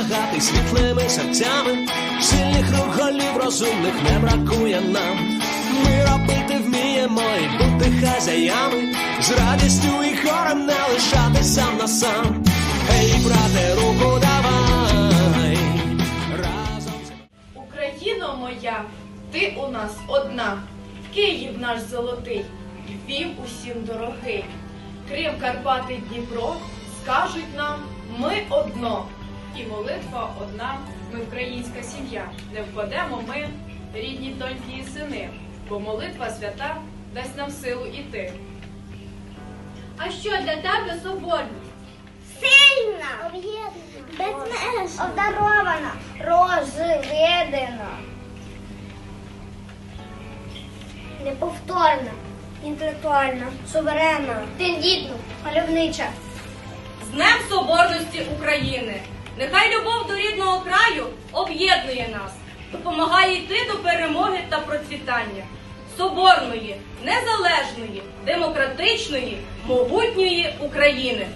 Багатий світлими серцями, сильних рук голів розумних не бракує нам. Ми робити вміємо і бути хазяями, з радістю і хором не лишати сам на сам. Ей, брате, руку давай, разом. Україно моя, ти у нас одна, Київ наш золотий, Львів усім дорогий. Крим, Карпати, Дніпро скажуть нам, ми одно. І молитва одна, ми українська сім'я. Не впадемо ми, рідні доньки і сини, бо молитва свята дасть нам силу іти. А що для тебе соборність? Сильна, безмежна, обдарована, розведена, неповторна, інтелектуальна, суверенна, тендітна, мальовнича. З Днем Соборності України! Нехай любов до рідного краю об'єднує нас, допомагає йти до перемоги та процвітання, соборної, незалежної, демократичної, могутньої України.